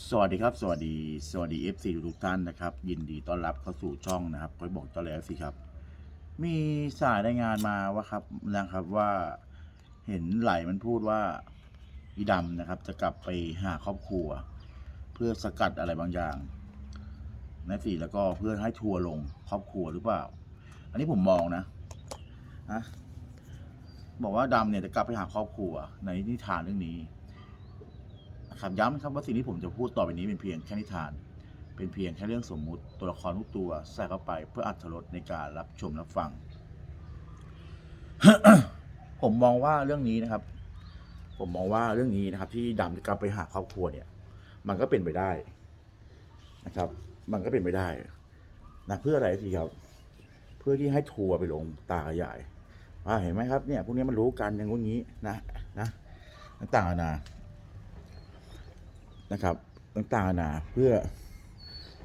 สวัสดีครับ สวัสดี สวัสดี FC ทุกท่านนะครับ ยินดีต้อนรับเข้าสู่ช่องนะครับคอยบอกตอนรับสิครับ มีสายรายงานมาว่าครับนะครับว่าเห็นไหลมันพูดว่าอีดำนะครับ จะกลับไปหาครอบครัว เพื่อสกัดอะไรบางอย่างนะสิแล้วก็เพื่อให้ทัวร์ลงครอบครัวหรือเปล่า อันนี้ผมมองนะฮะบอกว่าดำเนี่ยจะกลับไปหาครอบครัวในนิทานเรื่องนี้ นะครับย้ำนะครับว่าสิ่งที่ผมจะพูดต่อไปนี้เป็นเพียงแค่นิทาน เป็นเพียงแค่เรื่องสมมุติตัวละครทุกตัวใส่เข้าไปเพื่ออัธรสในการรับชมรับฟัง ผมมองว่าเรื่องนี้นะครับ ผมมองว่าเรื่องนี้นะครับ ที่ดำกลับไปหาครอบครัวเนี่ย มันก็เป็นไปได้นะครับ มันก็เป็นไปได้นะเพื่ออะไรสิครับ เพื่อที่ให้ทัวร์ไปลงตาขยายว่าเห็นไหมครับเนี่ยพวกนี้มันรู้กันอย่างงี้นะนะต่างๆนา นะครับต่างๆนานาเพื่อ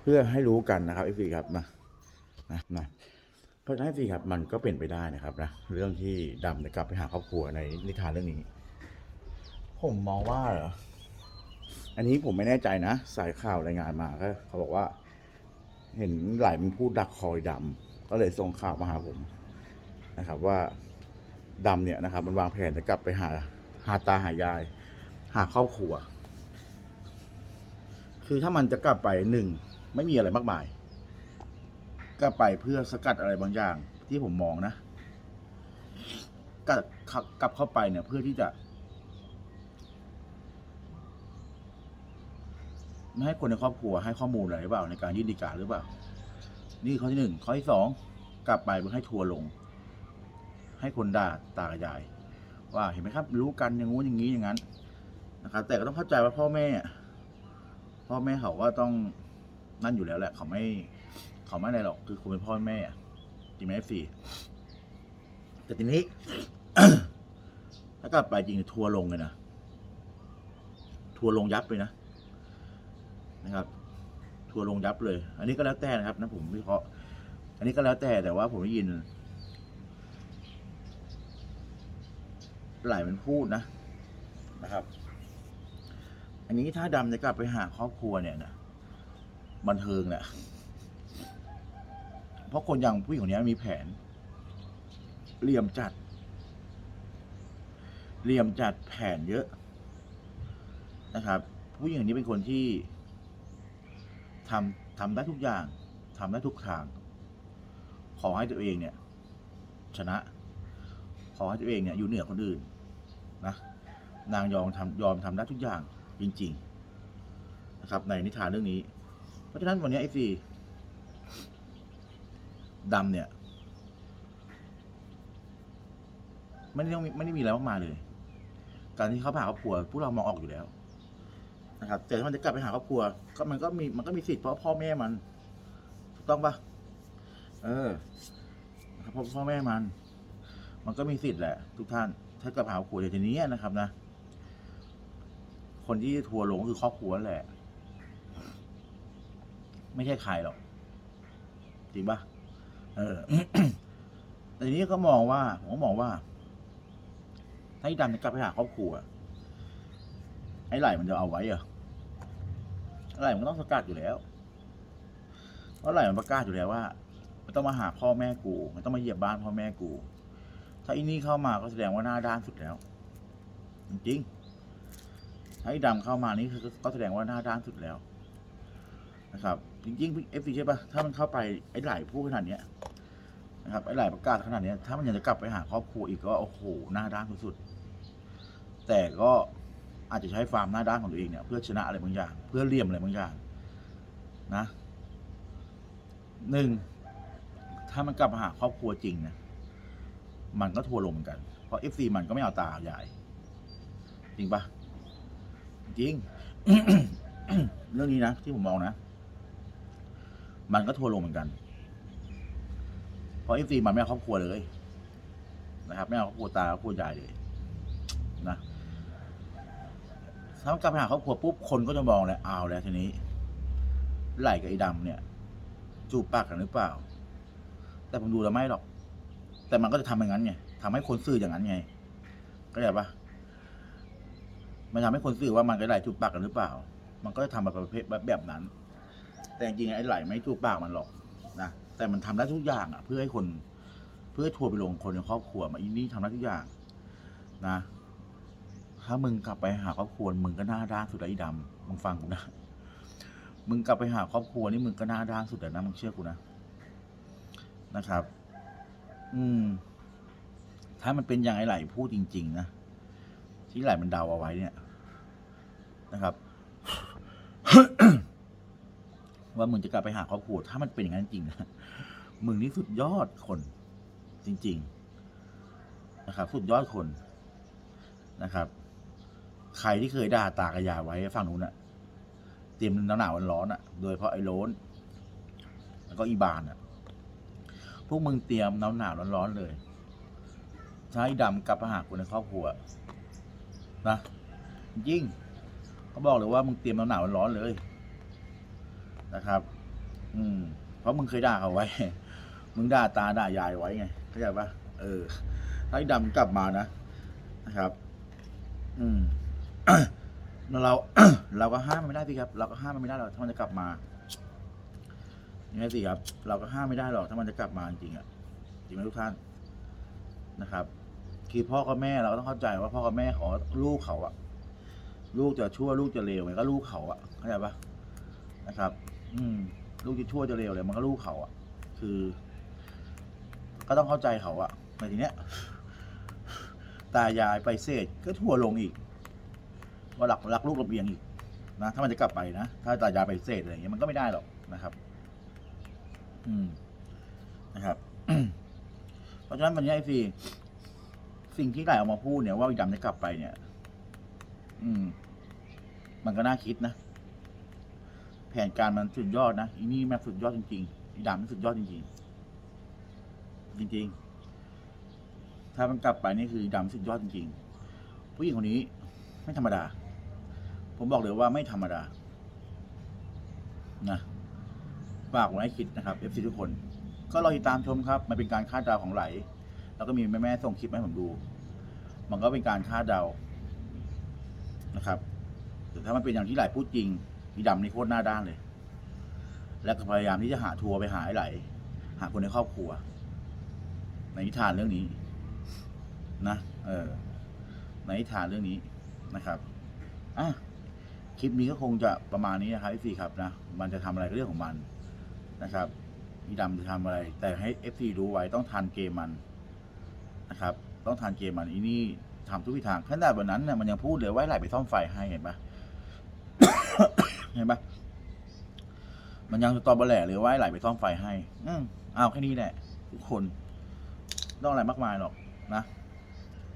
เพื่อให้รู้กันนะครับเอฟซีครับนะนะนะเพราะฉะนั้นเอฟซีครับมันก็เป็นไปได้นะครับนะเรื่องที่ดำจะกลับไปหาครอบครัวในนิทานเรื่องนี้ ผมมองว่าเหรออันนี้ผมไม่แน่ใจนะ สายข่าวรายงานมาก็เขาบอกว่า เห็นหลายมันพูดดักคอยดำก็เลยส่งข่าวมาหาผมนะครับ ว่าดำเนี่ยนะครับ มันวางแผนจะกลับไปหาหาตาหายาย หาครอบครัว คือถ้ามันจะกลับไปหนึ่งไม่มีอะไรมากมาย กลับไปเพื่อสกัดอะไรบางอย่าง ที่ผมมองนะกลับกลับเข้าไปเนี่ยเพื่อที่จะไม่ให้คนในครอบครัวให้ข้อมูลอะไรหรือเปล่าในการยื่นดีกาหรือเปล่า นี่ข้อที่หนึ่งข้อที่สองกลับไปเพื่อให้ทัวร์ลง ให้คนด่าตากระยาย ว่าเห็นไหมครับ รู้กันอย่างงู้นอย่างนี้อย่างนั้นนะครับ แต่ก็ต้องเข้าใจว่าพ่อแม่ พ่อแม่เขาก็ต้องนั่นอยู่แล้วแหละ เขาไม่ เขาไม่อะไรหรอก คือคุณเป็นพ่อแม่อะจริงไหมสี่แต่ทีนี้ ถ้ากลับไปจริงทัวร์ลงเลยนะทัวร์ลงยับเลยนะนะครับ ทัวร์ลงยับเลย อันนี้ก็แล้วแต่นะครับ นะผมวิเคราะห์อันนี้ก็แล้วแต่แต่ว่าผมได้ยิน หลายมันพูดนะนะครับ อันนี้ถ้าดำจะกลับไปหาครอบครัวเนี่ยนะบันเทิงแหละเพราะคนอย่างผู้หญิงคนนี้มีแผนเหลี่ยมจัดเหลี่ยมจัดแผนเยอะนะครับ ผู้หญิงนนี้เป็นคนที่ทำทำได้ทุกอย่างทำได้ทุกทาง ขอให้ตัวเองเนี่ย ชนะ ขอให้ตัวเองเนี่ยอยู่เหนือคนอื่นนะนางยอมทำยอมทำได้ทุกอย่าง จริง ๆ นะครับ ในนิทานเรื่องนี้ เพราะฉะนั้นวันนี้ไอ้ซีดำเนี่ยไม่ได้ต้องไม่ได้มีอะไรมากมายเลย การที่เขาไปหาครอบครัวพวกเรามองออกอยู่แล้ว นะครับแต่ถ้ามันจะกลับไปหาครอบครัว ก็มันก็มีมันก็มีสิทธิ์เพราะพ่อแม่มันถูกต้องปะเออนะครับเพราะพ่อแม่มัน มันก็มีสิทธิ์แหละ ทุกท่าน ถ้ากลับหาครอบครัวแต่ทีนี้นะครับนะ คนที่ทัวร์ลงคือครอบครัวนั่นแหละ ไม่ใช่ใครหรอกจริงปะเออแต่นี้ก็มองว่า ผมก็มองว่า ถ้าไอ้ดำจะกลับไปหาครอบครัว ไอ้ไหลมันจะเอาไว้เหรอไอ้ไหลมันก็ต้องสกัดอยู่แล้วเพราะไหลมันประกาศอยู่แล้วว่ามันต้องมาหาพ่อแม่กู มันต้องมาเหยียบบ้านพ่อแม่กู ถ้าอีนี่เข้ามาก็แสดงว่าหน้าด้านสุดแล้ว จริงๆ ถ้าไอ้ดำเข้ามานี่คือก็แสดงว่าหน้าด้านสุดแล้ว นะครับ จริงๆเอฟซีใช่ปะถ้ามันเข้าไปไอ้ไหลพูดขนาดเนี้ยนะครับไอ้ไหลประกาศขนาดเนี้ยถ้ามันอยังจะกลับไปหาครอบครัวอีกก็โอ้โหหน้าด้านสุดๆแต่ก็อาจจะใช้ฟาร์มหน้าด้านของตัวเองเนี่ยเพื่อชนะอะไรบางอย่าง เพื่อเลี่ยมอะไรบางอย่างนะหนึ่งถ้ามันกลับมาหาครอบครัวจริงนะมันก็ทัวร์ลงเหมือนกัน เพราะเอฟซีมันก็ไม่เอาตาใหญ่จริงปะ จริง เรื่องนี้นะที่ผมมองนะ มันก็ทัวร์ลงเหมือนกัน เพราะเอฟซีมันไม่เอาครอบครัวเลย นะครับ ไม่เอาครอบครัวตาครอบครัวใหญ่เลยนะถ้ากลับไปหาครอบครัวปุ๊บคนก็จะมองเลยเอาแล้วทีนี้ไหลกับไอ้ดำเนี่ย จูบปากกันหรือเปล่า แต่ผมดูแล้วไม่หรอก แต่มันก็จะทำอย่างนั้นไงทำให้คนซื่ออย่างนั้นไงก็แบบปะ มันทำให้คนซื่อว่ามันกับไหลจูบปากกันหรือเปล่า มันก็จะทำแบบประเภทแบบนั้น แต่จริงๆไอ้ไหลไม่ถูกปากมันหรอกนะแต่มันทำได้ทุกอย่างอะ เพื่อให้คนเพื่อทัวร์ไปลงคนในครอบครัวมาอีนี่ทำได้ทุกอย่าง นะ ถ้ามึงกลับไปหาครอบครัวมึงก็หน้าด้านสุดไอ้ดำมึงฟังกูนะมึงกลับไปหาครอบครัวนี่มึงก็หน้าด้านสุดแล้วนะมึงเชื่อกูนะนะครับ อืม ถ้ามันเป็นอย่างไอ้ไหลพูดจริง ๆ นะ ที่ไหลมันเดาเอาไว้เนี่ยนะครับ ว่ามึงจะกลับไปหาครอบครัวถ้ามันเป็นอย่างนั้นจริงนะมึงนี่สุดยอดคนจริง ๆ นะครับ สุดยอดคนนะครับ ใครที่เคยด่าตากระยาไว้ฝั่งนู้นอะเตรียมหนาวหนาวร้อนๆอะโดยเฉพาะไอ้โลนแล้วก็อีบานอะพวกมึงเตรียมหนาวหนาวร้อนๆเลย ใช้ดำกลับมาหาคนในครอบครัว นะยิ่งเขาบอกเลยว่ามึงเตรียมหนาวหนาวร้อนเลยนะครับ อืม เพราะมึงเคยด่าเขาไว้ มึงด่าตาด่ายายไว้ไงเข้าใจปะเออถ้าไอ้ดำกลับมานะนะครับ อืมเราเราก็ห้ามมันไม่ได้พี่ครับ เราก็ห้ามมันไม่ได้หรอกถ้ามันจะกลับมานี่ไงสิครับ เราก็ห้ามไม่ได้หรอกถ้ามันจะกลับมาจริงๆอะจริงไหมทุกท่านนะครับ คือพ่อกับแม่เราก็ต้องเข้าใจว่าพ่อกับแม่ขอลูกเขาอะลูกจะชั่วลูกจะเลวไงก็ลูกเขาอะเข้าใจปะนะครับ อืม ลูกจะชั่วจะเลวเลยมันก็ลูกเขาอะคือ ก็ต้องเข้าใจเขาอะในทีเนี้ย ตายายไปเศษก็ทั่วลงอีก ว่าหลักรักลูกลำเอียงอีกนะถ้ามันจะกลับไปนะถ้าตายายไปเศษอะไรอย่างเงี้ยมันก็ไม่ได้หรอกนะครับ อืมนะครับ เพราะฉะนั้นวันนี้ไอ้ฟี สิ่งที่ไหลออกมาพูดเนี่ยว่าวิดำจะกลับไปเนี่ย อืม มันก็น่าคิดนะ แผนการมันสุดยอดนะอีนี่แม่งสุดยอดจริงๆอีดำมันสุดยอดจริงๆจริง ๆ ถ้ามันกลับไปนี่คือดำสุดยอดจริงๆผู้หญิงคนนี้ ไม่ธรรมดา ผมบอกเลยว่าไม่ธรรมดา นะฝากไว้ให้คิดนะครับ FC ทุกคน ก็รอติดตามชมครับ มันเป็นการคาดเดาของไหล แล้วก็มีแม่ๆส่งคลิปมาให้ผมดู มันก็เป็นการคาดเดานะครับแต่ถ้ามันเป็นอย่างที่ไหลพูดจริงอีดำนี่โคตรหน้าด้านเลย แล้วก็พยายามที่จะหาทัวร์ไปหาไอ้ไหล หาคนในครอบครัว ในนิทานเรื่องนี้ นะ เออ ในนิทานเรื่องนี้นะครับอะคลิปนี้ก็คงจะประมาณนี้นะครับ FC ครับนะมันจะทำอะไรก็เรื่องของมันนะครับอีดำจะทำอะไร แต่ให้ FC รู้ไว้ต้องทันเกมมัน นะครับ ต้องทานเกมมันอีนี่ทำทุกวิธีทางขนาดวันนั้นเนี่ยมันยังพูดเลยว่าให้ไหลไปซ่อมไฟให้เห็นปะเห็นปะมันยังตอบแหล่เลยว่าให้ไหลไปซ่อมไฟให้ อืมอ้าวแค่นี้แหละทุกคน ต้องอะไรมากมายหรอกนะ